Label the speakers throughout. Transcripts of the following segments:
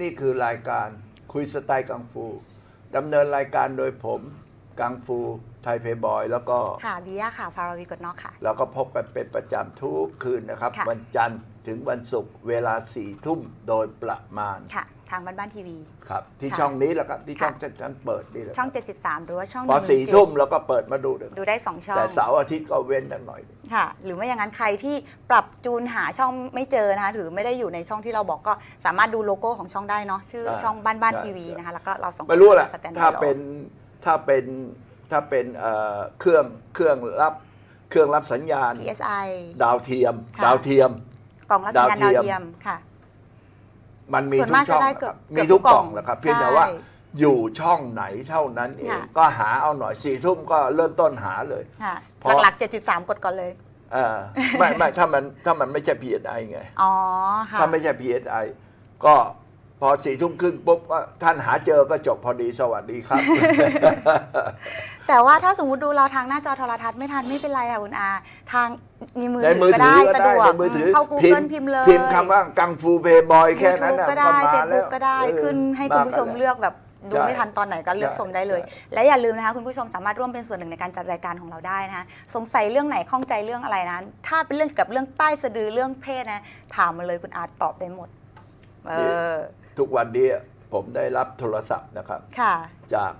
Speaker 1: นี่คือรายการคุยสไตล์กังฟูดำเนินรายการโดยผมกังฟูไทยเพย์บอย แล้วก็
Speaker 2: ค่ะบิยาค่ะ ฟาราวีกดนอกค่ะ
Speaker 1: เราก็พบกันเป็นประจำทุกคืนนะครับ
Speaker 2: ค่ะ
Speaker 1: วันจันทร์ถึงวันศุกร์เวลาสี่ทุ่มโดยประมาณ
Speaker 2: ค่ะ ทางบ้านบ้านทีวี
Speaker 1: ครับ ที่
Speaker 2: ค่ะ
Speaker 1: ช่องนี้แหละครับที่
Speaker 2: ค่ะ
Speaker 1: ช่องฉันเปิดนี่แหละ
Speaker 2: ช่อง 73 หรือว่าช่อง
Speaker 1: พอ
Speaker 2: 117
Speaker 1: สี่ทุ่มเราก็เปิดมาดูเลย
Speaker 2: ดูได้ 2 ช่อง
Speaker 1: แต่เสาร์อาทิตย์ก็เว้นกันหน่อย
Speaker 2: ค่ะ หรือไม่อย่างนั้นใครที่ปรับจูนหาช่องไม่เจอนะคะถือไม่ได้อยู่ในช่องที่เราบอกก็สามารถดูโลโก้ของช่องได้เนาะชื่อ
Speaker 1: อ่า
Speaker 2: ช่องบ้านบ้าน
Speaker 1: ใช่
Speaker 2: ทีวี
Speaker 1: ใช่
Speaker 2: นะคะแล้วก็เราสองคน
Speaker 1: ไม่รู้แหละ
Speaker 2: สแตนดา
Speaker 1: ถ้า
Speaker 2: ร์ด
Speaker 1: เป็นถ้าเป็นถ้าเป็นเอ่อเครื่องเครื่องรับเครื่องรับสัญญาณ
Speaker 2: PSI
Speaker 1: ดาวเทียม
Speaker 2: ค่ะ
Speaker 1: ดาวเทียม
Speaker 2: กล่องรับสัญญาณดาว
Speaker 1: ดาวเที
Speaker 2: เที
Speaker 1: ย
Speaker 2: ย
Speaker 1: ม
Speaker 2: มค่ะ
Speaker 1: มันมี
Speaker 2: ส่วน
Speaker 1: ทุ
Speaker 2: มาก
Speaker 1: กช่อง
Speaker 2: จะได้
Speaker 1: นะ
Speaker 2: เกื
Speaker 1: ค
Speaker 2: อบ
Speaker 1: รับ
Speaker 2: เกือบ
Speaker 1: มีทุก
Speaker 2: ทุกกล่
Speaker 1: กล่
Speaker 2: อ
Speaker 1: องงนะครับ เพียงแต่ว่า
Speaker 2: ใช่
Speaker 1: อยู่ช่องไหนเท่านั้นเอง
Speaker 2: ค่ะ
Speaker 1: ก็หาเอาหน่อยสี่ทุ่มก็เริ่มต้นหาเลย
Speaker 2: ค่ะ
Speaker 1: เพราะ
Speaker 2: หลักๆ 73 กดก่อนเลย
Speaker 1: เออไม่ไม่ถ้ามันถ้ามันไม่ใช่ PSI ไง
Speaker 2: อ๋อ ค่ะ
Speaker 1: ถ้าไม่ใช่ PSI ก็ พอสี่ทุ่มครึ่งปุ๊บก็ท่านหาเจอก็จบพอดีสวัสดีครับ
Speaker 2: แต่ว่าถ้าสมมติดูเราทางหน้าจอโทรทัศน์ไม่ทันไม่เป็นไรค่ะคุณอา ทางในมือ
Speaker 1: ใน
Speaker 2: ถื
Speaker 1: มื
Speaker 2: อ
Speaker 1: อ
Speaker 2: ก็
Speaker 1: ถื
Speaker 2: ได้
Speaker 1: อก็
Speaker 2: สะด
Speaker 1: ได้
Speaker 2: วก
Speaker 1: ในมือถือ
Speaker 2: เข้า Google พิมพ์เลย
Speaker 1: พิมพ์คำว่ากังฟูเพย์บอยแค่นั้น
Speaker 2: YouTube
Speaker 1: น่ะ
Speaker 2: ก็ได้
Speaker 1: มา
Speaker 2: เฟซ
Speaker 1: แล้
Speaker 2: บุ๊
Speaker 1: ว
Speaker 2: กก็ได้
Speaker 1: เออ
Speaker 2: ขึ้นให้คุณผู้ชมา
Speaker 1: กัน
Speaker 2: เลือกแบบดู
Speaker 1: ใช่
Speaker 2: ไม่ทันตอนไหนก็เลือก
Speaker 1: ใช่
Speaker 2: ชมได้เลย
Speaker 1: ใช่
Speaker 2: และอย่าลืมนะคะคุณผู้ชมสามารถร่วมเป็นส่วนหนึ่งในการจัดรายการของเราได้นะคะสงสัยเรื่องไหนข้องใจเรื่องอะไรนะถ้าเป็นเรื่องเกี่ยวกับเรื่องใต้สะดือเรื่องเพศนะถามมาเลยคุณอาตอบได้หมด เออ
Speaker 1: ทุกวันนี้ผมได้รับโทรศัพท์นะครับ
Speaker 2: ค่ะ
Speaker 1: จาก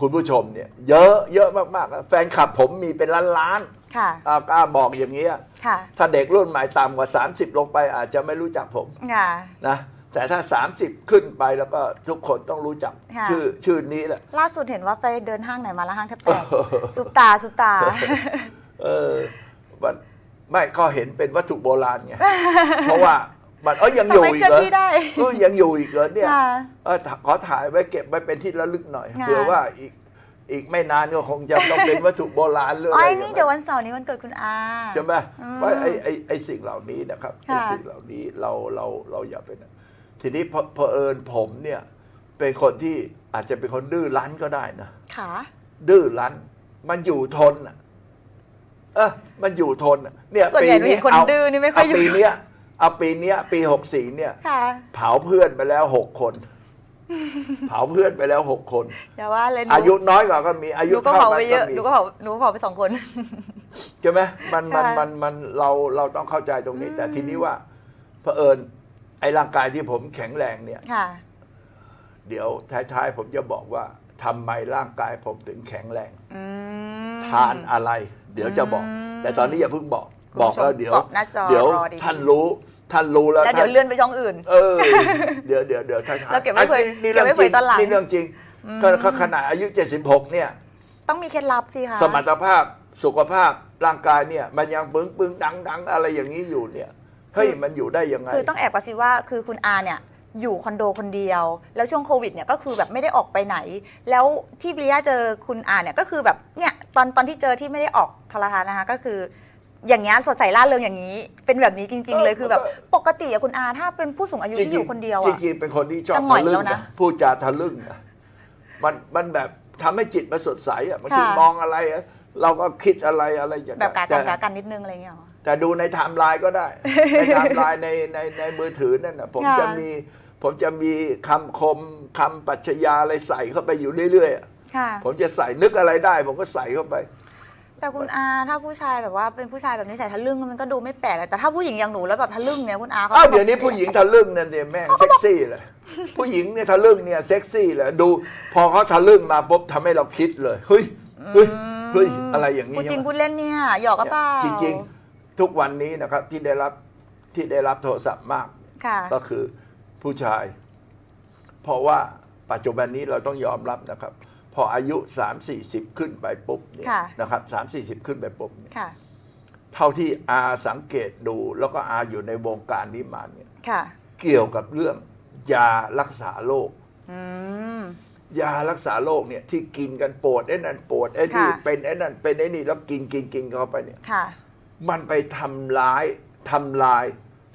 Speaker 1: คุณผู้ชมเนี่ย เยอะเยอะมากๆ แฟนคลับผมมีเป็นล้านล้าน
Speaker 2: ค่ะ
Speaker 1: ๆอ่ากล้าบอกอย่างเงี้ย
Speaker 2: ค่ะ
Speaker 1: ถ้าเด็กรุ่นใหม่ต่ำกว่า 30 ลงไปอาจจะไม่รู้จักผม
Speaker 2: ค่ะ
Speaker 1: นะแต่ถ้า 30 ขึ้นไปแล้วก็ทุกคนต้องรู้จัก
Speaker 2: ค่ะ
Speaker 1: ชื่อชื่อนี้แหละ
Speaker 2: ล่าสุดเห็นว่าไปเดินห้างไหนมาแล้วห้างแทบแตกซุปตาซุปตา
Speaker 1: เออมันไม่ก็เห็นเป็นวัตถุโบราณไง เพราะว่า มันเอ้ยยังอยู่
Speaker 2: ทำไม
Speaker 1: อีก
Speaker 2: เคลื่อน
Speaker 1: เหรอ
Speaker 2: ที่ได้
Speaker 1: เอ้ยยังอยู่อีกเหรอเนี่ย
Speaker 2: ค่ะ
Speaker 1: เออขอถ่ายไว้เก็บไว้เป็นที่ระลึกหน่อย
Speaker 2: ค่ะ
Speaker 1: เผื่อว่าอีกอีกไม่นานก็คงจะต้องเป็นวัตถุโบราณหรืออะ
Speaker 2: อ๋
Speaker 1: ไร
Speaker 2: อ
Speaker 1: อย่าง
Speaker 2: นี่
Speaker 1: เงี้ย
Speaker 2: เดี๋ยววันเสาร์นี้วันเกิดคุณอา
Speaker 1: ใช่ไหม
Speaker 2: อืม
Speaker 1: เพราะไอ้ไอ้ไอ้สิ่งเหล่านี้นะครับไอ้
Speaker 2: ค่ะ
Speaker 1: สิ่งเหล่านี้เราเราเราอย่าเป็นทีนี้พอพอเผอิญผมเนี่ย เป็นคนที่อาจจะเป็นคนดื้อรั้นก็ได้นะ
Speaker 2: ค่ะ
Speaker 1: ดื้อรั้น มันอยู่ทนอะเออมันอยู่ทนอะเนี่ย
Speaker 2: ส่วนใหญ่หนู
Speaker 1: ปี
Speaker 2: เห็นคน
Speaker 1: อา
Speaker 2: ดื้อนี่ไม่ค่อยอยู่
Speaker 1: เาปีเนี้ย เอาปีเนี้ย ปีหกสี่เนี่ย
Speaker 2: ค่ะ
Speaker 1: เผาเพื่อนไปแล้วหกคน เผาเพื่อนไปแล้วหกคน
Speaker 2: อย่าว่าเลยหนู
Speaker 1: อายุน้อยกว่าก็มีอา
Speaker 2: ห
Speaker 1: ยุ
Speaker 2: นูก็
Speaker 1: เท่า
Speaker 2: เผา
Speaker 1: กั
Speaker 2: ไป
Speaker 1: น
Speaker 2: เย
Speaker 1: ก็
Speaker 2: อะ
Speaker 1: มี
Speaker 2: หนูก็เผาหนูก็เผาไปสองคน
Speaker 1: ใช่ไหมมันมัน
Speaker 2: ค่ะ
Speaker 1: มันมันเราเราต้องเข้าใจตรงนี้แต่ทีนี้ว่าเผอิญไอ้ร่างกายที่ผมแข็งแรงเนี่ย
Speaker 2: ค่ะ
Speaker 1: เดี๋ยวท้ายๆ ผมจะบอกว่าทำไมร่างกายผมถึงแข็งแรง
Speaker 2: อืม
Speaker 1: ทานอะไร เดี๋ยวจะบอก
Speaker 2: อืม
Speaker 1: แต่ตอนนี้อย่าเพิ่งบอก
Speaker 2: คุณ
Speaker 1: บอก
Speaker 2: ผู้ชม
Speaker 1: แล้วเดี๋ยว
Speaker 2: เกาะหน้าจอ
Speaker 1: เดี๋ยว
Speaker 2: รอดีๆ
Speaker 1: ท่านรู้ท่านรู้แล้ว
Speaker 2: แล้วเดี๋ยว
Speaker 1: ท่าน
Speaker 2: เลื่อนไปช่องอื่น
Speaker 1: เออ เดี๋ยวเดี๋ยวเดี๋ยวท้ายๆ
Speaker 2: เราเก็บไว้เผย
Speaker 1: นี่
Speaker 2: เก็บไว้เผยตอนหลัง
Speaker 1: นี่เรื่องจริงก็ก็ขนาดอายุ 76 เนี่ย
Speaker 2: ต้องมีเคล็ดลับสิคะ
Speaker 1: สมรรถภาพสุขภาพร่างกายเนี่ย มันยังปึ้งปึ้งดังดังอะไรอย่างนี้อยู่เนี่ยเฮ้ยมันอยู่ได้ยังไง
Speaker 2: คือต้องแอบกระซิบว่าคือคุณอาเนี่ยอยู่คอนโดคนเดียว แล้วช่วงโควิดเนี่ยก็คือแบบไม่ได้ออกไปไหน แล้วที่บีย่าเจอคุณอาเนี่ยก็คือแบบเนี่ยตอนตอนที่เจอที่ไม่ได้ออกโทรทัศน์นะคะก็คือ อย่างเงี้ยสดใสร่าเริงอย่างนี้ เป็นแบบนี้จริง ๆ เลย
Speaker 1: เออ
Speaker 2: คือแบบ
Speaker 1: เออ
Speaker 2: ปกติอะคุณอาถ้าเป็นผู้สูงอายุที่อยู่คนเดียว
Speaker 1: จ
Speaker 2: อะ
Speaker 1: ริงๆเป็นคนที่ชอบ
Speaker 2: จะหงอย
Speaker 1: ทะลึ่
Speaker 2: แล้
Speaker 1: ง
Speaker 2: วนะ
Speaker 1: นะพูดจาทะลึ่งนะมันมันแบบทำให้จิตมันสดใสอะบางที
Speaker 2: ค่ะ
Speaker 1: มองอะไรอะเราก็คิดอะไรอะไรอย่าง
Speaker 2: แบบกา
Speaker 1: แต่
Speaker 2: กันกากันนิดนึงอะไรเงี้ยเหรอ
Speaker 1: แต่ดูในไทม์ไลน์ก็ได้ ในไทม์ไลน์ในในในมือถือนั่นนะผม
Speaker 2: ค่ะ
Speaker 1: จะมีผมจะมีคำคมคำปรัชญาอะไรใส่เข้าไปอยู่เรื่อยๆอะ
Speaker 2: ค่ะ
Speaker 1: ผมจะใส่นึกอะไรได้ ผมก็ใส่เข้าไป
Speaker 2: แต่คุณอาถ้าผู้ชายแบบว่าเป็นผู้ชายแบบนิสัยทะลึ่งมันก็ดูไม่แปลกอะแต่ถ้าผู้หญิงอย่างหนูแล้วแบบทะลึ่งเนี่ยคุณอาเขา
Speaker 1: อ้าว
Speaker 2: ก็
Speaker 1: เดี๋ยวนี้ผู้หญิงทะลึ่งนั่นเนี่ยแม่งเซ็กซี่เลยผู้หญิงเนี่ยทะลึ่งเนี่ยเซ็กซี่เลยดูพอเขาทะลึ่งมาปุ๊บทำให้เราคิดเลยเฮ้ยเฮ้ยเฮ้ยอะไรอย่างนี้
Speaker 2: พูดจริง
Speaker 1: ใช่ไหม
Speaker 2: พูดเล่นเนี่ยหยอกก็เปล่า
Speaker 1: จริงๆ ทุกวันนี้นะครับที่ได้รับที่ได้รับโทรศัพท์มาก
Speaker 2: ค่ะ
Speaker 1: ก็คือผู้ชาย เพราะว่าปัจจุบันนี้เราต้องยอมรับนะครับ พออายุ 3 4 0 ขึ้นไปปุ๊บเนี่ย
Speaker 2: ค่ะ
Speaker 1: นะครับ3 4 0 ขึ้นไปปุ๊บเนี่ย
Speaker 2: ค่ะ
Speaker 1: เท่าที่อาสังเกตดูแล้วก็อาอยู่ในวงการนี้มาเนี่ย
Speaker 2: ค่ะ
Speaker 1: เกี่ยวกับเรื่องยารักษาโรค
Speaker 2: อืม
Speaker 1: ยารักษาโรคเนี่ยที่กินกันปวดไอ้นั่นปวดไอ้นี่
Speaker 2: ค่ะ
Speaker 1: เป็นไอ้นั่นเป็นไอ้นี่แล้วกินกินกินเข้าไปเนี่ย
Speaker 2: ค่ะ
Speaker 1: มันไปทำร้ายทำลาย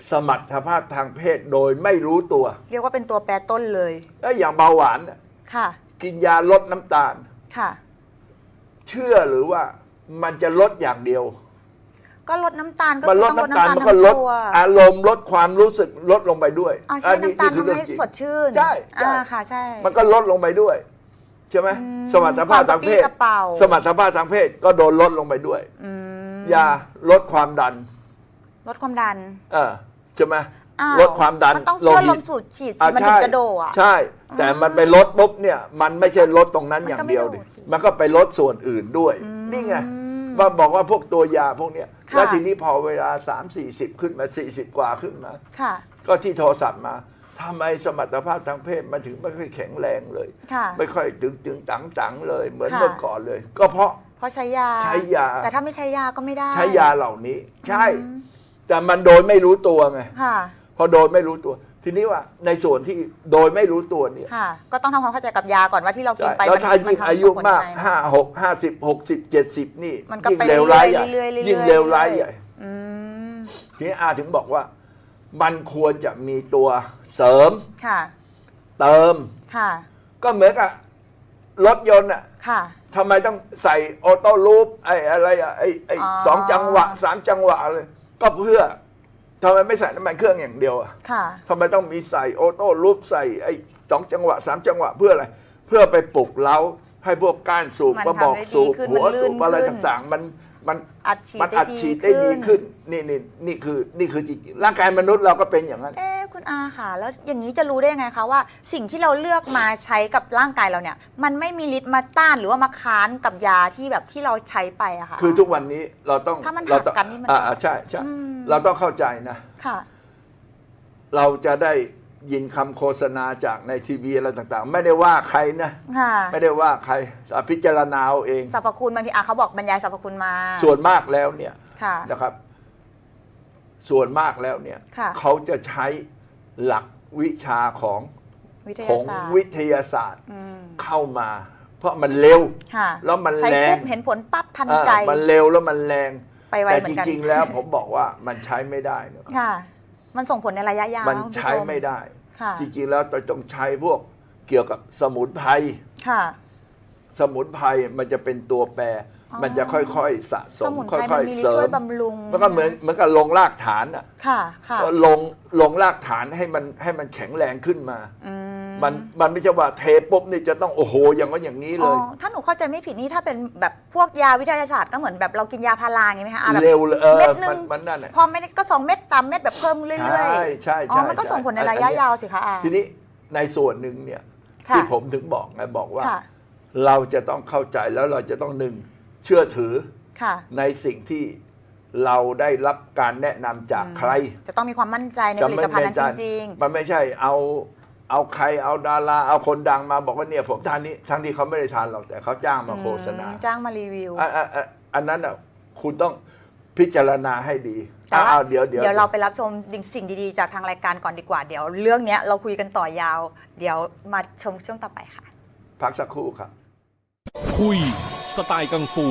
Speaker 1: สมรรถภาพทางเพศโดยไม่รู้ตัว
Speaker 2: เรียกว่าเป็นตัวแปรต้นเลย
Speaker 1: แล้วอย่างเบาหวานน่ะ
Speaker 2: ค่ะ
Speaker 1: กินยาลดน้ำตาล
Speaker 2: ค่ะ
Speaker 1: เชื่อหรือว่ามันจะลดอย่างเดียว
Speaker 2: ก็ลดน้ำตาลก็
Speaker 1: มัน
Speaker 2: คือ
Speaker 1: ลด
Speaker 2: ต้องลด
Speaker 1: น้ำตาล
Speaker 2: น้ำตาล
Speaker 1: มัน
Speaker 2: ทั้
Speaker 1: ก็
Speaker 2: ง
Speaker 1: ลด
Speaker 2: ตัว
Speaker 1: อารมณ์ลดความรู้สึกลดลงไปด้วย
Speaker 2: อ๋อใช่น้ำตาล
Speaker 1: คือ
Speaker 2: ทำ
Speaker 1: เรื่อง
Speaker 2: ให้
Speaker 1: จริง
Speaker 2: สดชื่น
Speaker 1: ใช่ใช่
Speaker 2: อ่าค่ะ ใช่
Speaker 1: มันก็ลดลงไปด้วย ใช่ไหม
Speaker 2: อืม
Speaker 1: สมรรถภาพทางเพศ
Speaker 2: ความกระปรี้กระเป๋า
Speaker 1: สมรรถภาพทางเพศก็โดนลดลงไปด้วย
Speaker 2: อืม
Speaker 1: ยาลดความดัน
Speaker 2: ลดความดัน
Speaker 1: เออใช่ไหม
Speaker 2: อ้าว
Speaker 1: ลดความดัน
Speaker 2: มันต้อง
Speaker 1: โล
Speaker 2: เลือด
Speaker 1: หิ
Speaker 2: ล
Speaker 1: ต
Speaker 2: มสูดฉีดสิ
Speaker 1: อะ
Speaker 2: มันถึง
Speaker 1: ใช่
Speaker 2: จะโดอะ
Speaker 1: ใช่ แต่มันไปลดปุ๊บเนี่ยมันไม่ใช่ลดตรงนั้น
Speaker 2: มันก็
Speaker 1: อย่างเดียวดิ
Speaker 2: ไม่โดดสิ
Speaker 1: มันก็ไปลดส่วนอื่นด้วย นี่ไง
Speaker 2: อืม
Speaker 1: ว่าบอกว่าพวกตัวยาพวกเนี้ย
Speaker 2: ค่ะ
Speaker 1: แล้วทีนี้พอเวลา 3 4 0 ขึ้นมา 40 กว่าขึ้นมา
Speaker 2: ค่ะ
Speaker 1: ก็ที่โทรศัพท์มาทำไมสมรรถภาพทางเพศมันถึงไม่ค่อยแข็งแรงเลย
Speaker 2: ค่ะ
Speaker 1: ไม่ค่อยตึงตึงตังตังเลย เหมือน
Speaker 2: ค่ะ
Speaker 1: เมื่อก่อนเลย ก็เพราะ
Speaker 2: เพราะใช้ยา
Speaker 1: ใช้ยา
Speaker 2: แต่ถ้าไม่ใช้ยาก็ไม่ได้
Speaker 1: ใช้ยาเหล่านี้ ใช่
Speaker 2: อืม
Speaker 1: แต่มันโดยไม่รู้ตัวไง
Speaker 2: ค่ะ
Speaker 1: พอโดยไม่รู้ตัว ทีนี้ว่าในส่วนที่โดยไม่รู้ตัวเนี่ย
Speaker 2: ค่ะ ก็ต้องทำความเข้าใจกับยาก่อนว่าที่เรากิน
Speaker 1: ใช่
Speaker 2: ไป
Speaker 1: แล้ว
Speaker 2: มัน
Speaker 1: ถ้ายิ่ง
Speaker 2: นทำ
Speaker 1: อายุ
Speaker 2: ส่งผล
Speaker 1: มาก
Speaker 2: งไงนะ
Speaker 1: ห้าหกห้าสิบหกสิบเจ็ดสิบนี่
Speaker 2: มันก็
Speaker 1: ยิ่ง
Speaker 2: ไป
Speaker 1: เลวร้ายใหญ่
Speaker 2: เรื่อยๆเรื่อยๆ
Speaker 1: ยิ่งเลวร้ายใหญ่
Speaker 2: อืม
Speaker 1: ทีนี้อาถึงบอกว่ามันควรจะมีตัวเสริม
Speaker 2: ค่ะ
Speaker 1: เติม
Speaker 2: ค่ะ
Speaker 1: ก็เหมือนกับรถยนต์อะ
Speaker 2: ค่ะ
Speaker 1: ทำไมต้องใส่ออโต้ลูปไอ้อะไรอะไอ้ไอ้
Speaker 2: อ๋อ
Speaker 1: สองจังหวะสามจังหวะเลย ก็เพื่อ ทำไมไม่ใส่น้ำมันเครื่องอย่างเดียวอะ
Speaker 2: ค่ะ
Speaker 1: ทำไมต้องมีใส่ออโต้ลูปใส่ไอ้สองจังหวะสามจังหวะเพื่ออะไร เพื่อไปปลุกเล้าให้พวกก้านสูบ
Speaker 2: มัน
Speaker 1: กระบอก
Speaker 2: ทำได้ดี
Speaker 1: สูบ
Speaker 2: ขึ้น
Speaker 1: หัว
Speaker 2: มันลื่
Speaker 1: สู
Speaker 2: น
Speaker 1: บอะไร
Speaker 2: ขึ้น
Speaker 1: ต่างๆ มัน มัน
Speaker 2: อัดฉีด
Speaker 1: มัน
Speaker 2: ได้
Speaker 1: อัด
Speaker 2: ดี
Speaker 1: ฉีดได้ดีขึ้นนี่นี่นี่คือนี่คือจริงๆร่างกายมนุษย์เราก็เป็นอย่างนั้น
Speaker 2: เอ๊ะคุณอาค่ะ แล้วอย่างนี้จะรู้ได้ยังไงคะว่า สิ่งที่เราเลือกมาใช้กับร่างกายเราเนี่ย มันไม่มีฤทธิ์มาต้านหรือว่ามาค้านกับยาที่แบบที่เราใช้ไปอะค่ะ
Speaker 1: คือทุกวันนี้เราต้อง
Speaker 2: ถ้ามัน
Speaker 1: เรา
Speaker 2: หัก
Speaker 1: ต้อง
Speaker 2: กันนี่มัน
Speaker 1: อ่าอ่าใช่ใช่
Speaker 2: อืม
Speaker 1: เราต้องเข้าใจนะ
Speaker 2: ค่ะ
Speaker 1: เราจะได้ ยินคำโฆษณาจากในทีวีอะไรต่างๆ ไม่ได้ว่าใครนะ
Speaker 2: ค่ะ
Speaker 1: ไม่ได้ว่าใครอะพิจารณาเอาเอง
Speaker 2: สรรพคุณบางทีอาเขาบอกบรรยายสรรพคุณมา
Speaker 1: ส่วนมากแล้วเนี่ย
Speaker 2: ค่ะ
Speaker 1: นะครับ ส่วนมากแล้วเนี่ย
Speaker 2: ค่ะ
Speaker 1: เขาจะใช้หลักวิชาของ
Speaker 2: วิท
Speaker 1: ข
Speaker 2: ยา
Speaker 1: อง
Speaker 2: ศาสตร์
Speaker 1: วิทยาศาสตร์
Speaker 2: อืม
Speaker 1: เข้ามา เพราะมันเร็ว
Speaker 2: ค่ะ
Speaker 1: แล้วมัน
Speaker 2: ใช้
Speaker 1: แรง
Speaker 2: ปุ๊บเห็นผลปั๊บทัน
Speaker 1: อ่า
Speaker 2: ใจ
Speaker 1: มันเร็วแล้วมันแรง
Speaker 2: ไปไว
Speaker 1: แต่
Speaker 2: เหมื
Speaker 1: จ
Speaker 2: อนกัน
Speaker 1: ริงๆแล้วผมบอกว่ามันใช้ไม่ได้นะครับ
Speaker 2: ค่ะ มันส่งผลในระยะยาว
Speaker 1: มัน
Speaker 2: คุณผู้
Speaker 1: ใช้
Speaker 2: ช
Speaker 1: ไม่ได้
Speaker 2: ค่ะ
Speaker 1: จริงๆแล้วเราต้องใช้พวกเกี่ยวกับสมุนไพร
Speaker 2: ค่ะ
Speaker 1: สมุนไพรมันจะเป็นตัวแปร
Speaker 2: อ๋อ
Speaker 1: มันจะค่อยๆสะส
Speaker 2: ส
Speaker 1: ม
Speaker 2: มุนไพร
Speaker 1: ค่
Speaker 2: มั
Speaker 1: อย
Speaker 2: นมี
Speaker 1: ๆ
Speaker 2: ฤท
Speaker 1: เส
Speaker 2: ธิ์
Speaker 1: ริ
Speaker 2: ช่วย
Speaker 1: ม
Speaker 2: บำรุง
Speaker 1: มันก็เหมือนเหมือนกับลงรากฐานอะ
Speaker 2: ค่ะค่ะ
Speaker 1: ก็ลงลงรากฐานให้มันให้มันแข็งแรงขึ้นมา
Speaker 2: อืม
Speaker 1: มันมันไม่ใช่ว่าเทปุ๊บนี่จะต้องโอ้โหอย่างนั้นอย่างนี้เล
Speaker 2: อ๋อย ถ้าหนูเข้าใจไม่ผิดนี่ถ้าเป็นแบบพวกยาวิทยาศาสตร์ก็เหมือนแบบเรากินยาพาราอย่างนี้ไหมคะอะแบบ
Speaker 1: เร็วเลยเออ
Speaker 2: เม็ดหนึ่
Speaker 1: มัน
Speaker 2: ง
Speaker 1: มันนั่นแหละ
Speaker 2: พอเม็ดก็สองเม็ดสามเม็ดแบบเพิ่มเรื่อยๆ
Speaker 1: ใช่ใช่
Speaker 2: อ๋อ
Speaker 1: ใช่
Speaker 2: มันก็ส่งผลใน
Speaker 1: ช่
Speaker 2: ระยะ
Speaker 1: อันเนี้
Speaker 2: ยาวสิคะอา
Speaker 1: ทีนี้ในส่วนหนึ่งเนี่ย
Speaker 2: ค่ะ
Speaker 1: ที่ผมถึงบอกไงบอกว่า
Speaker 2: ค่ะ
Speaker 1: เราจะต้องเข้าใจแล้วเราจะต้องหนึ่งเชื่อถือ
Speaker 2: ค่ะ
Speaker 1: ในสิ่งที่เราได้รับการแนะนำจากใคร
Speaker 2: จะต้องมีความมั่นใจใน
Speaker 1: จะ
Speaker 2: ผลิ
Speaker 1: ไม่
Speaker 2: ตภัณฑ์นั้น
Speaker 1: ไม่
Speaker 2: จ
Speaker 1: ใช่
Speaker 2: ริง
Speaker 1: มันไม่ใช่เอา เอาใครเอาดาราเอาคนดังมาบอกว่าเนี่ยผมทานนี้ทั้งที่เขาไม่ได้ทานหรอกแต่เขาจ้าง
Speaker 2: ๆ
Speaker 1: มาโฆษณา
Speaker 2: อืมจ้างมารีวิว
Speaker 1: อะอะอะอันนั้นอะคุณต้องพิจารณาให้ดี
Speaker 2: แต่ว่า
Speaker 1: อะเอาเดี๋ยวเดี๋ยว
Speaker 2: เดี๋ยวเราไปรับชมสิ่งดีๆ จากทางรายการก่อนดีกว่าเดี๋ยวเรื่องเนี้ยเราคุยกันต่อยาว เดี๋ยวมาชมช่วงต่อไปค่ะ
Speaker 1: พักสักครู่ครับ
Speaker 3: คุย สไตล์กังฟู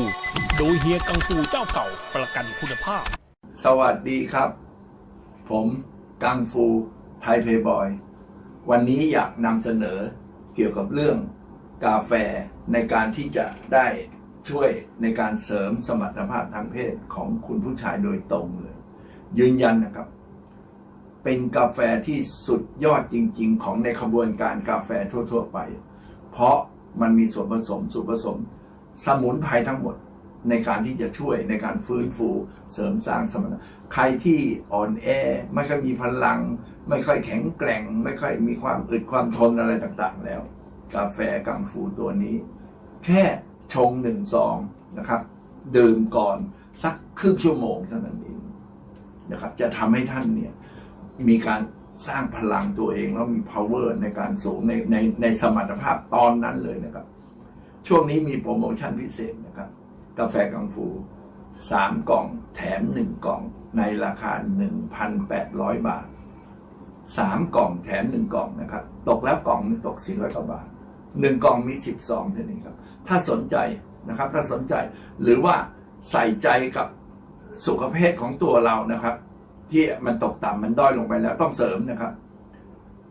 Speaker 3: โดยเฮียกังฟูเจ้าเก่าประกันคุณภาพ
Speaker 1: สวัสดีครับ ผมกังฟูไทยเพย์บอย วันนี้อยากนำเสนอเกี่ยวกับเรื่องกาแฟในการที่จะได้ช่วยในการเสริมสมรรถภาพทางเพศของคุณผู้ชายโดยตรงเลย ยืนยันนะครับ เป็นกาแฟที่สุดยอดจริง ๆ ของในขบวนการกาแฟทั่ว ๆ ไป เพราะมันมีส่วนผสมส่วนผสม สมุนไพรทั้งหมด ในการที่จะช่วยในการฟื้นฟูเสริมสร้างสมรรถนะใครที่อ่อนแอไม่ค่อยมีพลัง ไม่ค่อยแข็งแกร่ง ไม่ค่อยมีความอึดความทนอะไรต่างๆ แล้ว กาแฟกังฟูตัวนี้ แค่ชงหนึ่งซองนะครับ ดื่มก่อนสักครึ่งชั่วโมงเท่านั้นเองนะครับ จะทำให้ท่านเนี่ยมีการสร้างพลังตัวเองแล้วมี power ในการสูงในในในสมรรถภาพตอนนั้นเลยนะครับ ช่วงนี้มีโปรโมชั่นพิเศษนะครับ กาแฟกังฟูสามกล่องแถมหนึ่งกล่องในราคา 1,800 บาทสามกล่องแถมหนึ่งกล่องนะครับ ตกแล้วกล่องหนึ่งตก400กว่าบาทหนึ่งกล่องมี10ซองเท่านี้ครับ ถ้าสนใจนะครับ ถ้าสนใจหรือว่าใส่ใจกับสุขภาพของตัวเรานะครับ ที่มันตกต่ำมันด้อยลงไปแล้วต้องเสริมนะครับ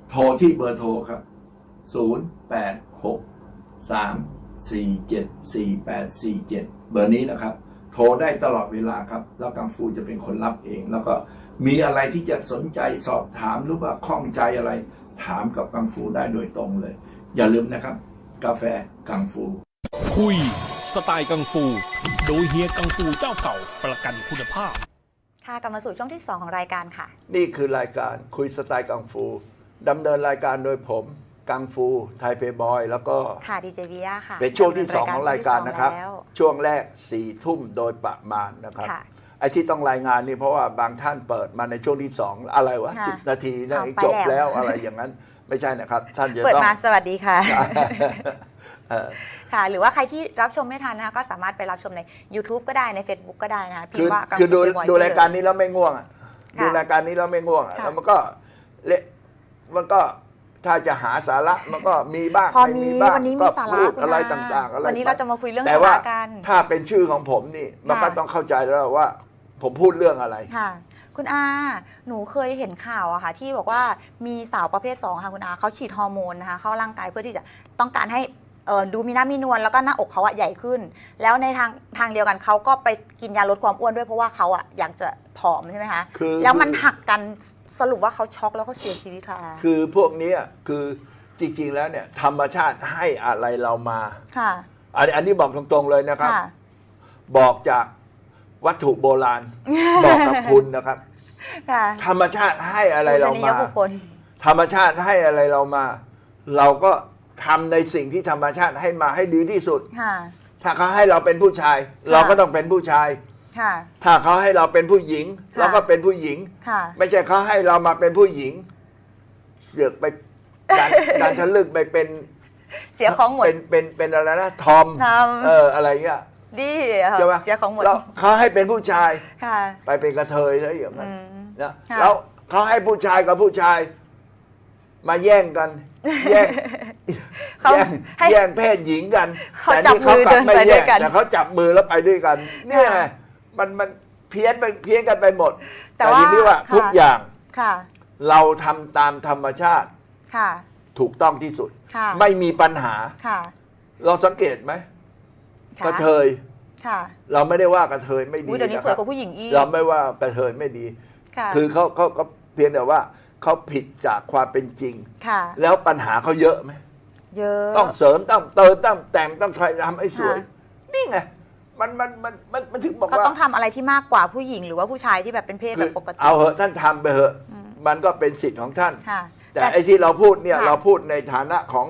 Speaker 1: โทรที่เบอร์โทรครับ 0 8 6 3 4 7 4 8 4 7 เบอร์นี้นะครับ โทรได้ตลอดเวลาครับ แล้วกังฟูจะเป็นคนรับเอง แล้วก็มีอะไรที่จะสนใจสอบถามหรือว่าข้องใจอะไร ถามกับกังฟูได้โดยตรงเลย อย่าลืมนะครับ กาแฟกังฟู
Speaker 3: คุย สไตล์กังฟู โดยเฮียกังฟูเจ้าเก่าประกันคุณภาพ
Speaker 2: ค่ะกลับมาสู่ช่วงที่ 2 ของรายการค่ะ
Speaker 1: นี่คือรายการคุยสไตล์กังฟูดำเนินรายการโดยผม กังฟูไทยเพย์บอย แล้วก็
Speaker 2: ค่ะดีเจวิยาค่ะ
Speaker 1: เป็นช่วงที่ 2 ของรายการนะครับ
Speaker 2: แล้ว
Speaker 1: ช่วงแรก4ี่ทุ่มโดยประมาณนะครับ
Speaker 2: ค่ะ
Speaker 1: ไอ้ที่ต้องรายงานนี่เพราะว่าบางท่านเปิดมาในช่วงที่ 2 อะไรวะ
Speaker 2: ค่ะ
Speaker 1: สิบนาทีนะ
Speaker 2: เอาไป
Speaker 1: จบ
Speaker 2: แล้
Speaker 1: แล้ว วอะไรอย่างนั้นไม่ใช่นะครับ ท่านจะ
Speaker 2: เปิด
Speaker 1: ต้อง
Speaker 2: มาสวัสดีค่ะ
Speaker 1: เอ่อ
Speaker 2: ค่ะ หรือว่าใครที่รับชมไม่ทันนะคะก็สามารถไปรับชมใน YouTube ก็ได้ใน Facebook ก็ได้นะคะพิม
Speaker 1: คือ
Speaker 2: พ์ว่ากัง
Speaker 1: คือดู
Speaker 2: ฟูบ่อยๆ
Speaker 1: ดู
Speaker 2: ได้เลย
Speaker 1: รายการนี้แล้วไม่ง่วงอะ
Speaker 2: ค่ะ
Speaker 1: ดูรายการนี้แล้วไม่ง่วงอะ
Speaker 2: ค่ะ
Speaker 1: แล้วมันก็เละมันก็ ถ้าจะหาสาระมันก็มีบ้าง
Speaker 2: พอ
Speaker 1: ไม่
Speaker 2: มี
Speaker 1: มีบ้าง
Speaker 2: วันนี้มี
Speaker 1: ก็
Speaker 2: สาระ
Speaker 1: พูด
Speaker 2: คุณ
Speaker 1: อะไร
Speaker 2: อา
Speaker 1: ต่างๆอะไร
Speaker 2: วันนี้เราจะมาคุยเรื่อง
Speaker 1: แต่
Speaker 2: สา
Speaker 1: ว่า
Speaker 2: ระกัน
Speaker 1: ถ้าเป็นชื่อของผมนี่มันก็
Speaker 2: ค่ะ
Speaker 1: ต้องเข้าใจแล้วว่า ผมพูดเรื่องอะไร
Speaker 2: ค่ะ คุณอา หนูเคยเห็นข่าวอะค่ะ ที่บอกว่ามีสาวประเภท 2 ค่ะคุณอาเขาฉีดฮอร์โมนนะคะเข้าร่างกายเพื่อที่จะต้องการให้ เอ่อดูมีหน้ามีนวลแล้วก็หน้าอกเขาอะใหญ่ขึ้น แล้วในทางทางเดียวกันเขาก็ไปกินยาลดความอ้วนด้วยเพราะว่าเขาอะอยากจะผอมใช่ไหมคะ
Speaker 1: คือ
Speaker 2: แล้วมันหักกันสรุปว่าเขาช็อกแล้วเขาเสียชีวิตค่ะ
Speaker 1: คือพวกเนี้ยคือจริง ๆ แล้วเนี่ยธรรมชาติให้อะไรเรามา
Speaker 2: ค่ะ
Speaker 1: อันอันนี้บอกตรงๆเลยนะครับ
Speaker 2: ค่ะ
Speaker 1: บอกจากวัตถุโบราณ บอกกับคุณนะครับ
Speaker 2: ค่ะ
Speaker 1: ธรรมชาติให้อะไรเรา
Speaker 2: ผู้ชนิย
Speaker 1: มา
Speaker 2: บุคคล
Speaker 1: ธรรมชาติให้อะไรเรามา เราก็ ทำในสิ่งที่ธรรมชาติให้มาให้ดีที่สุด
Speaker 2: ค่ะ
Speaker 1: ถ้าเขาให้เราเป็นผู้ชาย เราก็ต้องเป็นผู้ชาย
Speaker 2: ค่ะ
Speaker 1: ถ้าเขาให้เราเป็นผู้หญิง
Speaker 2: ค่ะ
Speaker 1: เราก็เป็นผู้หญิง
Speaker 2: ค่ะ
Speaker 1: ไม่ใช่เขาให้เรามาเป็นผู้หญิงเลือกไปดันดันทะลึกไปเป็น
Speaker 2: เสียของหมด
Speaker 1: เป็นเป็นเป็นอะไรนะทอม
Speaker 2: ทอม
Speaker 1: เอออะไรเงี้ย
Speaker 2: ดี
Speaker 1: ใช่ไหม
Speaker 2: เสียของหมด
Speaker 1: แล้วเขาให้เป็นผู้ชาย
Speaker 2: ค่ะ
Speaker 1: ไปเป็นกระเทยซะอย่างนั้น
Speaker 2: อืม
Speaker 1: นะ
Speaker 2: ค่ะ
Speaker 1: แล้วเขาให้ผู้ชายกับผู้ชาย มาแย่งกัน แย่ง
Speaker 2: เขา
Speaker 1: แย่ง
Speaker 2: ให้
Speaker 1: แย่งเพศหญิงกัน
Speaker 2: เขา
Speaker 1: แต่
Speaker 2: จับมือ
Speaker 1: เขากลั
Speaker 2: เดินไป
Speaker 1: ม่
Speaker 2: ด้วยกัน
Speaker 1: แแต่เขาจับมือแล้วไปด้วยกันเนี่ย
Speaker 2: ค่ะ
Speaker 1: มันมันเพี้ยนไปเพี้ยนกันไปหมด
Speaker 2: แต่ว่า
Speaker 1: ทีนี้ว่า
Speaker 2: ค่ะ
Speaker 1: ทุกอย่าง
Speaker 2: ค่ะ
Speaker 1: เราทำตามธรรมชาติ
Speaker 2: ค่ะ
Speaker 1: ถูกต้องที่สุด
Speaker 2: ค่ะ
Speaker 1: ไม่มีปัญหา
Speaker 2: ค่ะ
Speaker 1: เราสังเกตไหม
Speaker 2: ค่ะ
Speaker 1: กระเทย
Speaker 2: ค่ะ
Speaker 1: เราไม่ได้ว่ากระเทยไม่ดี
Speaker 2: อุ้ยเดี๋ยวนี้ะสวย
Speaker 1: ค
Speaker 2: ก
Speaker 1: รับ
Speaker 2: ว่าผู้หญิงอีก
Speaker 1: เราไม่ว่ากระเทยไม่ดี
Speaker 2: ค่ะ
Speaker 1: คือเขาเขาก็เพียงแต่ว่า เขาผิดจากความเป็นจริง
Speaker 2: ค่ะ
Speaker 1: แล้วปัญหาเขาเยอะไหม
Speaker 2: เยอะ
Speaker 1: ต้องเสริมต้องเติมต้องแต่งต้องใครทำให้สวย
Speaker 2: ค่ะ
Speaker 1: นี่ไงมันมันมันมันมันถึงบอก
Speaker 2: ก็
Speaker 1: ว่า
Speaker 2: ต้องทำอะไรที่มากกว่าผู้หญิงหรือว่าผู้ชายที่แบบเป็นเพศแบบปกติ
Speaker 1: เอาเหอะท่านทำไปเหอะ
Speaker 2: อืม
Speaker 1: มันก็เป็นสิทธิ์ของท่าน
Speaker 2: ค่ะ
Speaker 1: แต่ไอ้ที่เราพูดเนี่ย
Speaker 2: ค่ะ
Speaker 1: เราพูดในฐานะของ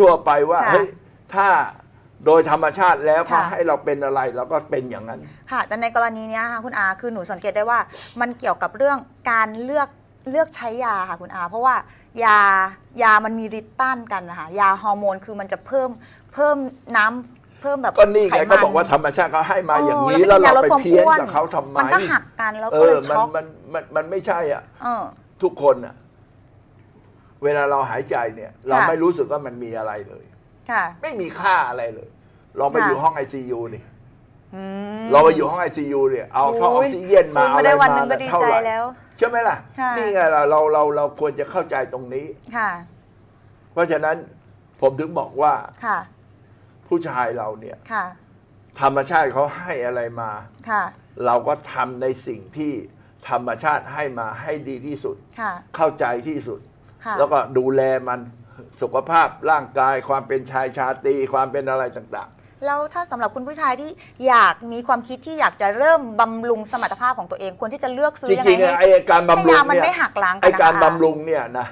Speaker 1: ทั่วๆไปว่า
Speaker 2: ค่ะ
Speaker 1: เฮ้ยถ้าโดยธรรมชาติแล้วเขา
Speaker 2: ค่ะ
Speaker 1: ให้เราเป็นอะไรเราก็เป็นอย่างนั้น
Speaker 2: ค่ะแต่ในกรณีเนี้ยค่ะคุณอาคือหนูสังเกตได้ว่ามันเกี่ยวกับเรื่องการเลือก เลือกใช้ยาค่ะคุณอา เพราะว่ายายามันมีฤทธิ์ต้านกันนะคะยาฮอร์โมนคือมันจะเพิ่มเพิ่มน้ำเพิ่มแบบ
Speaker 1: ก็นี่ไง
Speaker 2: ขมั
Speaker 1: เขาบอกว่าธรรมชาติเขาให้มาอย่างนี้
Speaker 2: เแล้
Speaker 1: วเราไป
Speaker 2: นยลดควม
Speaker 1: เพี้ยน
Speaker 2: อ้ว
Speaker 1: กับเขาทำไม
Speaker 2: มันก็หักกันแล้ว
Speaker 1: เอ
Speaker 2: ก็เล
Speaker 1: อยมัน
Speaker 2: ช็อก
Speaker 1: มันมันมันไม่ใช่อะ
Speaker 2: เออ
Speaker 1: ทุกคนอะ เวลาเราหายใจเนี่ย เรา
Speaker 2: ค่ะ
Speaker 1: ไม่รู้สึกว่ามันมีอะไรเลย
Speaker 2: ค่ะ
Speaker 1: ไม่มีค่าอะไรเลยลองไป
Speaker 2: ค่ะ
Speaker 1: อยู่ห้องไอซียูดิ
Speaker 2: อืม
Speaker 1: เราไปอยู่ห้องไอซียูเนี่ยเอาท่อออกซิเจนมา
Speaker 2: ซื้อ
Speaker 1: เอา
Speaker 2: มา
Speaker 1: อะไร
Speaker 2: ได้วันห
Speaker 1: มา
Speaker 2: นึ่งก็ดี
Speaker 1: เท่า
Speaker 2: ใจ
Speaker 1: ไหร่
Speaker 2: แล้ว
Speaker 1: ใช่ไหมล่ะ
Speaker 2: ค่ะ
Speaker 1: นี่ไงล่ะเราเราเราควรจะเข้าใจตรงนี้
Speaker 2: ค่ะ
Speaker 1: เพราะฉะนั้นผมถึงบอกว่า
Speaker 2: ค่ะ
Speaker 1: ผู้ชายเราเนี่ย
Speaker 2: ค่ะ
Speaker 1: ธรรมชาติเขาให้อะไรมา
Speaker 2: ค่ะ
Speaker 1: เราก็ทำในสิ่งที่ธรรมชาติให้มาให้ดีที่สุด
Speaker 2: ค่ะ
Speaker 1: เข้าใจที่สุด
Speaker 2: ค่ะ
Speaker 1: แล้วก็ดูแลมันสุขภาพร่างกายความเป็นชายชาตรีความเป็นอะไรต่าง
Speaker 2: แล้วถ้าสำหรับคุณผู้ชายที่อยากมีความคิดที่อยากจะเริ่มบำรุงสมรรถภาพของตัวเองควรที่จะเลือกซื้
Speaker 1: จ
Speaker 2: อยัง
Speaker 1: ริงๆ
Speaker 2: ไง
Speaker 1: อะ
Speaker 2: ให้
Speaker 1: ไอ้การบำ
Speaker 2: ให้
Speaker 1: รุง
Speaker 2: ยามัน
Speaker 1: เนี่
Speaker 2: ไม่
Speaker 1: ย
Speaker 2: หักล้างกัน
Speaker 1: ไอ้การ
Speaker 2: นะคะ
Speaker 1: บำรุงเนี่ยนะ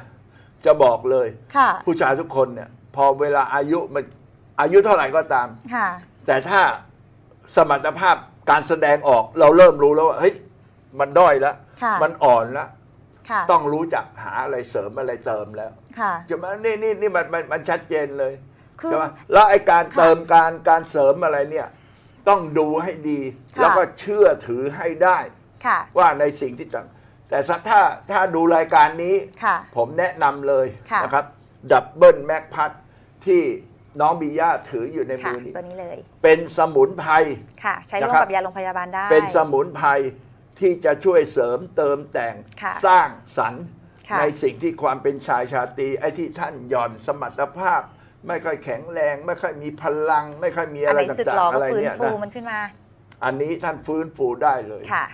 Speaker 1: จะบอกเลย
Speaker 2: ค่ะ
Speaker 1: ผู้ชายทุกคนเนี่ย พอเวลาอายุมันอายุเท่าไหร่ก็ตาม
Speaker 2: ค่ะ
Speaker 1: แต่ถ้าสมรรถภาพการแสดงออกเราเริ่มรู้แล้วว่าเฮ้ยมันด้อยแล้ว
Speaker 2: ค่ะ
Speaker 1: มันอ่อนแล้ว
Speaker 2: ค่ะ
Speaker 1: ต้องรู้จักหาอะไรเสริมอะไรเติมแล้ว
Speaker 2: ค่ะ
Speaker 1: ใช่ไหมนี่นี่นี่มันมันมันชัดเจนเลย
Speaker 2: คือ
Speaker 1: ใช่ไหมแล้วไอ้การ
Speaker 2: ค่ะ
Speaker 1: เติมการการเสริมอะไรเนี่ย ต้องดูให้ดี
Speaker 2: ค่ะ
Speaker 1: แล้วก็เชื่อถือให้ได้
Speaker 2: ค่ะ
Speaker 1: ว่าในสิ่งที่ต่างแต่สักถ้าถ้าดูรายการนี้
Speaker 2: ค่ะ
Speaker 1: ผมแนะนำเลย
Speaker 2: ค่ะ
Speaker 1: นะครับดับเบิลแม็กพัทที่น้องบีย่าถืออยู่ใน
Speaker 2: ค่ะ
Speaker 1: มือนี้
Speaker 2: ตัวนี้เลย
Speaker 1: เป็นสมุนไพร
Speaker 2: ค่ะ ใช้ร่วม
Speaker 1: นะครับ
Speaker 2: กับยาโรงพยาบาลได้
Speaker 1: เป็นสมุนไพรที่จะช่วยเสริมเติมแต่ง
Speaker 2: ค่ะ
Speaker 1: สร้างสรรค์
Speaker 2: ค่ะ
Speaker 1: ในสิ่งที่ความเป็นชายชาตรีไอ้ที่ท่านหย่อนสมรรถภาพ ไม่ค่อยแข็งแรง ไม่ค่อยมีพลัง ไม่ค่อยมี
Speaker 2: อั
Speaker 1: อะ
Speaker 2: น
Speaker 1: ไร
Speaker 2: ไหนสึก
Speaker 1: ต่า
Speaker 2: หรอง
Speaker 1: ๆ
Speaker 2: ก็
Speaker 1: อะไร
Speaker 2: ฟื้น
Speaker 1: เนี่ย
Speaker 2: ฟู
Speaker 1: นะ
Speaker 2: มันขึ้นมา
Speaker 1: อันนี้ท่านฟื้นฟูได้เลย
Speaker 2: ค่ะ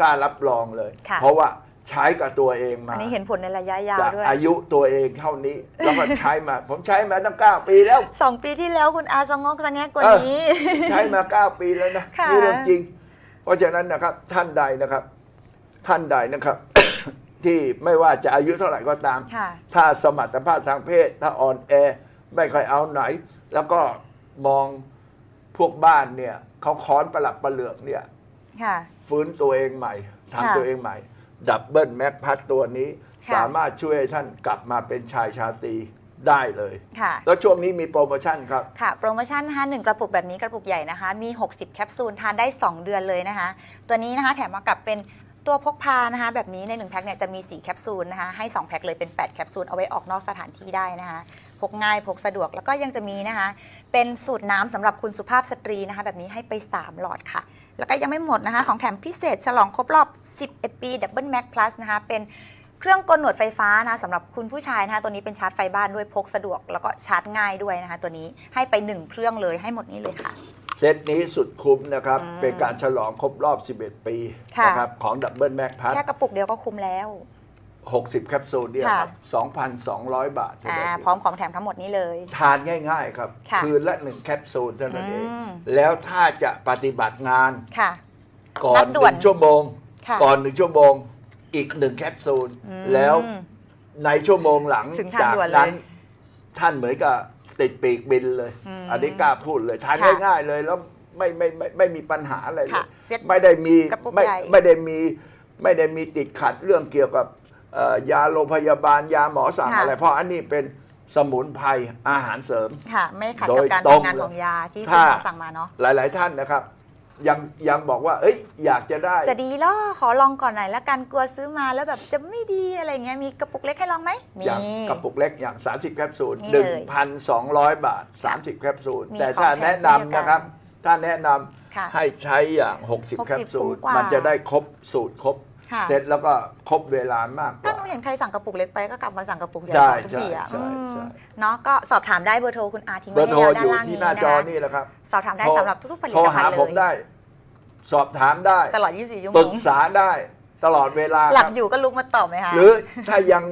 Speaker 1: กล้ารับรองเลย
Speaker 2: ค่ะ
Speaker 1: เพราะว่าใช้กับตัวเองมา
Speaker 2: อันนี้เห็นผลในระยะยาว
Speaker 1: จาก
Speaker 2: ด้วย
Speaker 1: อายุตัวเองเท่านี้แล้วก็ใช้มา ผมใช้มาตั้งเก้าปีแล้ว
Speaker 2: สองปีที่แล้วคุณอาจะงอกจะแงกกว่า
Speaker 1: เออ
Speaker 2: นี้
Speaker 1: ใช้มาเก้าปีแล้วนะ
Speaker 2: ค่ะ
Speaker 1: นี่เรื่องจริง เพราะฉะนั้นนะครับท่านใดนะครับ ท่านใดนะครับ ที่ไม่ว่าจะอายุเท่าไหร่ก็ตาม
Speaker 2: ค่ะ
Speaker 1: ถ้าสมรรถภาพทางเพศ ถ้าอ่อนแอ ไม่ค่อยเอาไหน แล้วก็มองพวกบ้านเนี่ยเขาค้อนประหลับประเหลือกเนี่ย
Speaker 2: ค่ะ
Speaker 1: ฟื้นตัวเองใหม่
Speaker 2: ค่ะ
Speaker 1: ทำตัวเองใหม่ ดับเบิลแม็กพัทตัวนี้
Speaker 2: ค่ะ
Speaker 1: สามารถช่วยให้ท่านกลับมาเป็นชายชาตรีได้เลย
Speaker 2: ค่ะ
Speaker 1: แล้วช่วงนี้มีโปรโมชั่นครับ
Speaker 2: ค่ะ โปรโมชั่นนะคะหนึ่งกระปุกแบบนี้กระปุกใหญ่นะคะ มี 60 แคปซูลทานได้ 2 เดือนเลยนะคะ ตัวนี้นะคะแถมมากับเป็นตัวพกพานะคะ แบบนี้ใน1แพ็คเนี่ยจะมี 4 แคปซูลนะคะ ให้ 2 แพ็คเลยเป็น 8 แคปซูลเอาไว้ออกนอกสถานที่ได้นะคะพ กง่ายพกสะดวก แล้วก็ยังจะมีนะคะ เป็นสูตรน้ำสำหรับคุณสุภาพสตรีนะคะ แบบนี้ให้ไป 3 หลอดค่ะ แล้วก็ยังไม่หมดนะคะ ของแถมพิเศษฉลองครบรอบ 11 ปี Double Max Plus นะคะเป็นเครื่องกลหนวดไฟฟ้านะคะสำหรับคุณผู้ชายนะคะตัวนี้เป็นชาร์จไฟบ้านด้วยพกสะดวก แล้วก็ชาร์จง่ายด้วยนะคะ ตัวนี้ให้ไป 1 เครื่องเลยให้หมดนี้เลยค่ะ
Speaker 1: เซตนี้สุดคุ้มนะครับ
Speaker 2: อืม
Speaker 1: เป็นการฉลองครบรอบ 11 ปี
Speaker 2: ค่ะ
Speaker 1: นะครับของดับเบิลแม็กพัท
Speaker 2: แค่กระปุกเดียวก็คุ้มแล้ว
Speaker 1: 60 แคปซูลเนี่ยครับ 2,200 บาทเท่า
Speaker 2: อ่า
Speaker 1: นั้นเอง
Speaker 2: พร้อมของแถมทั้งหมดนี้เลย
Speaker 1: ทานง่ายๆครับ
Speaker 2: ค่ะ
Speaker 1: คืนละ1แคปซูลเท่านั้นเอง
Speaker 2: อืม
Speaker 1: แล้วถ้าจะปฏิบัติงาน
Speaker 2: ค่ะ
Speaker 1: ก่อ
Speaker 2: นั
Speaker 1: น
Speaker 2: ด
Speaker 1: ห
Speaker 2: ด่วน
Speaker 1: นึ่งชั่วโมง
Speaker 2: ค่ะ
Speaker 1: ก่อนหนึ่งชั่วโมง อีกหนึ่งแคปซูล
Speaker 2: อืม
Speaker 1: แล้วในชั่วโมงหลัง
Speaker 2: ถึงทาง
Speaker 1: จาก
Speaker 2: ด่วนเลย
Speaker 1: นั้น ท่านเหมือนกับติดปีกบินเลย
Speaker 2: อืม
Speaker 1: อันนี้กล้าพูดเลยทาน
Speaker 2: ค่ะ
Speaker 1: ง่ายๆเลยแล้วไม่ไม่ไม่ไม่มีปัญหาอะไรเล
Speaker 2: ค่ะ
Speaker 1: ย
Speaker 2: เซ็ต
Speaker 1: ไม่ได้มี
Speaker 2: กระปุก
Speaker 1: ไม่
Speaker 2: ใหญ่
Speaker 1: ไม่ได้มีไม่ได้มีติดขัดเรื่องเกี่ยวกับเอ่อ ยาโรงพยาบาลยาหมอสั่ง
Speaker 2: ค่ะ
Speaker 1: อะไร เพราะอันนี้เป็นสมุนไพรอาหารเสริม
Speaker 2: ค่ะ ไม่ขัด
Speaker 1: โด
Speaker 2: กับ
Speaker 1: ย
Speaker 2: การ
Speaker 1: ตรง
Speaker 2: ทำงาน
Speaker 1: เลย
Speaker 2: ของยาที่คุณ
Speaker 1: ถ้า
Speaker 2: หมอสั่งมาเนาะ
Speaker 1: หลาย ๆ ท่านนะครับ ยังยังบอกว่า เอ้ย อยากจะได้
Speaker 2: จะดีเหรอขอลองก่อนหน่อยละกันกลัวซื้อมาแล้วแบบจะไม่ดีอะไรเงี้ยมีกระปุกเล็กให้ลองไหมมี
Speaker 1: อย่างกระปุกเล็กอย่าง 30 แคปซูล
Speaker 2: นี่เลย
Speaker 1: 1,200 บาท 30 แคปซูล
Speaker 2: มี
Speaker 1: แต่ถ้า
Speaker 2: ของแถม
Speaker 1: แนะ
Speaker 2: เช่นเดียวกัน
Speaker 1: นำนะครับ ถ้าแนะน
Speaker 2: ค่ะำ
Speaker 1: ให้ใช้อย่าง 60
Speaker 2: 60
Speaker 1: แคปซูล
Speaker 2: คุ้มกว่ามั
Speaker 1: มันจะได้ครบสูตรครบ
Speaker 2: ค่ะ
Speaker 1: เสร็จแล้วก็ครบเวลามากก
Speaker 2: ก็
Speaker 1: ว่า
Speaker 2: หนูเห็นใครสั่งกระปุกเล็กไปก็กลับมาสั่งกระปุกใหญ่
Speaker 1: ใช่
Speaker 2: ต่อทุกทีอะ
Speaker 1: ใช่ใช่
Speaker 2: อืม
Speaker 1: ใช่
Speaker 2: เนาะก็สอบถามได้เบอร์โทรคุณอาทิ้ง
Speaker 1: เบอ
Speaker 2: ไว้
Speaker 1: ร์
Speaker 2: ให้
Speaker 1: โทร
Speaker 2: แล้ว
Speaker 1: อ
Speaker 2: ด้าน
Speaker 1: ยู่
Speaker 2: ล่าง
Speaker 1: ที่
Speaker 2: นี้
Speaker 1: หน้าจอ
Speaker 2: นะคะ
Speaker 1: นี่แหละครับ
Speaker 2: สอบถามได้
Speaker 1: โทร
Speaker 2: สำหรับทุกๆผลิ
Speaker 1: โทร
Speaker 2: ตภั
Speaker 1: หา
Speaker 2: ณฑ์เล
Speaker 1: ผม
Speaker 2: ย
Speaker 1: ได้สอบถามได้
Speaker 2: ตลอด 24 ชั่วโม
Speaker 1: ปรึ
Speaker 2: ง
Speaker 1: กษาได้ตลอดเวลา
Speaker 2: หลับ
Speaker 1: ครับ
Speaker 2: อยู่ก็ลุกมาตอบไหมคะ
Speaker 1: หรือถ้ายัง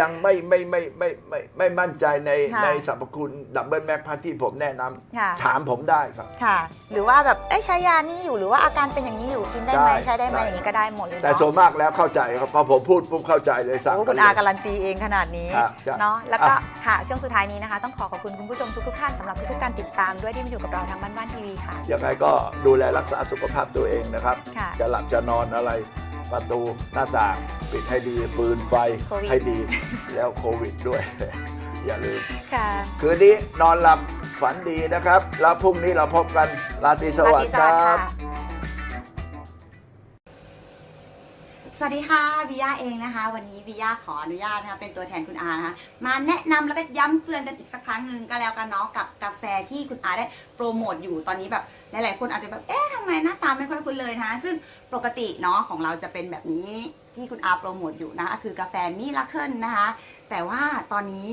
Speaker 1: ยังไม่ไม่ไม่ไม่ไม่ไม่ไม่มั่นใจใน
Speaker 2: ค่ะ
Speaker 1: ในสรรพคุณดับเบิลแม็กพัทที่ผมแนะนำ
Speaker 2: ค่ะ
Speaker 1: ถามผมได้ครับ
Speaker 2: ค่ะ หรือว่าแบบเอ้ยใช้ยานี่อยู่หรือว่าอาการเป็นอย่างนี้อยู่กินได้ไหม
Speaker 1: ได้
Speaker 2: ใช้ได้ไหม
Speaker 1: ได้
Speaker 2: อย่างนี้ก็ได้หมดเลย
Speaker 1: แต่
Speaker 2: เนาะ
Speaker 1: ส่วนมากแล้วเข้าใจครับพอผมพูดปุ๊บเข้าใจเลยสั่ง
Speaker 2: โอ้
Speaker 1: กั
Speaker 2: คุ
Speaker 1: น
Speaker 2: ณ
Speaker 1: เล
Speaker 2: อายการันตีเองขนาดนี้
Speaker 1: ครับครับ
Speaker 2: เนาะแล้วก็
Speaker 1: อะ
Speaker 2: ค่ะช่วงสุดท้ายนี้นะคะ ต้องขอขอบคุณคุณผู้ชมทุกๆท่านสำหรับทุกๆการติดตามด้วยที่มาอยู่กับเราทางบ้านบ้านทีวีค่ะ
Speaker 1: ยังไงก็ดูแลรักษาสุขภาพตัวเองนะครับ
Speaker 2: ค่ะ
Speaker 1: จะหลับจะนอนอะไร ประตูหน้าต่าง ปิดให้ดีปืนไฟ
Speaker 2: โควิด
Speaker 1: ให้ดี แล้วโควิดด้วย อย่าลืม
Speaker 2: ค่ะ
Speaker 1: คืนนี้นอนหลับฝันดีนะครับ แล้วพรุ่งนี้เราพบกันราตรีสวัสดิ์ค
Speaker 2: รา
Speaker 1: รั
Speaker 2: ตรีสวัสดิ์
Speaker 1: บ
Speaker 2: ค่ะ สวัสดีค่ะบิยาเองนะคะ วันนี้บิยาขออนุญาตนะคะเป็นตัวแทนคุณอานะคะมาแนะนำแล้วก็ย้ำเตือนกันอีกสักครั้งหนึ่งก็แล้วกันเนาะกับกาแฟที่คุณอาได้โปรโมทอยู่ตอนนี้แบบหลายๆคนอาจจะแบบเอ๊ะทำไมหน้าตาไม่ค่อยคุ้นเลยนะคะซึ่งปกติเนาะของเราจะเป็นแบบนี้ที่คุณอาโปรโมทอยู่นะคะคือกาแฟมิลาเคิลนะคะ แต่ว่าตอนนี้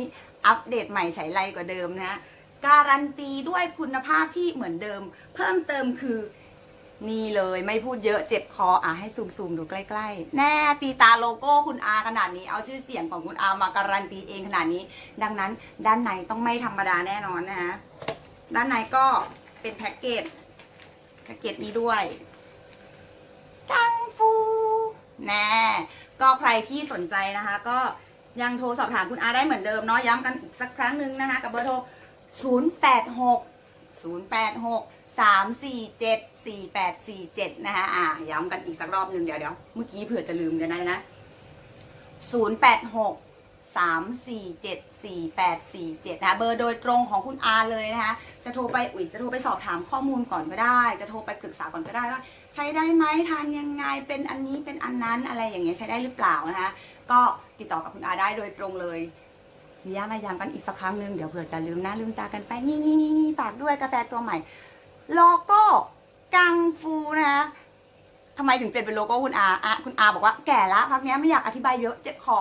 Speaker 2: อัปเดตใหม่ใช้ไรกว่าเดิมนะการันตีด้วยคุณภาพที่เหมือนเดิม เพิ่มเติมคือ นี่เลยไม่พูดเยอะเจ็บคออะให้ซูมซูมๆดูใกล้ๆ แน่ตีตาโลโก้คุณอาขนาดนี้เอาชื่อเสียงของคุณอามาการันตีเองขนาดนี้ ดังนั้นด้านในต้องไม่ธรรมดาแน่นอนนะคะด้านในก็เป็นแพ็กเกจแพ็กเกจนี้ด้วยกังฟูแน่ก็ใครที่สนใจนะคะ ก็ยังโทรสอบถามคุณอาได้เหมือนเดิมเนาะย้ำกันอีกสักครั้งหนึ่งนะคะ กับเบอร์โทร 086 086 347 4847 นะคะอ่าย้ำกันอีกสักรอบหนึ่งเดี๋ยวเดี๋ยวเมื่อกี้เผื่อจะลืมกันนะนะ 086 347 4847 นะะเบอร์โดยตรงของคุณอาเลยนะคะ จะโทรไปอุ๋ยจะโทรไปสอบถามข้อมูลก่อนก็ได้ จะโทรไปปรึกษาก่อนก็ได้ว่า ใช้ได้ไหมทานยังไงเป็นอันนี้เป็นอันนั้นอะไรอย่างเงี้ยใช้ได้หรือเปล่านะคะก็ติดต่อกับคุณอาได้โดยตรงเลยมีย้ำมาย้ำกันอีกสักครั้งหนึ่งเดี๋ยวเผื่อจะลืมน้าลืมตากันไปนี่นี่นี่นี่ฝากด้วยกาแฟตัวใหม่ โลโก้กังฟูนะคะทำไมถึงเปลี่ยนเป็นโลโก้คุณอาอะคุณอาบอกว่าแก่ละพักเนี้ยไม่อยากอธิบายเยอะเจ็บคอ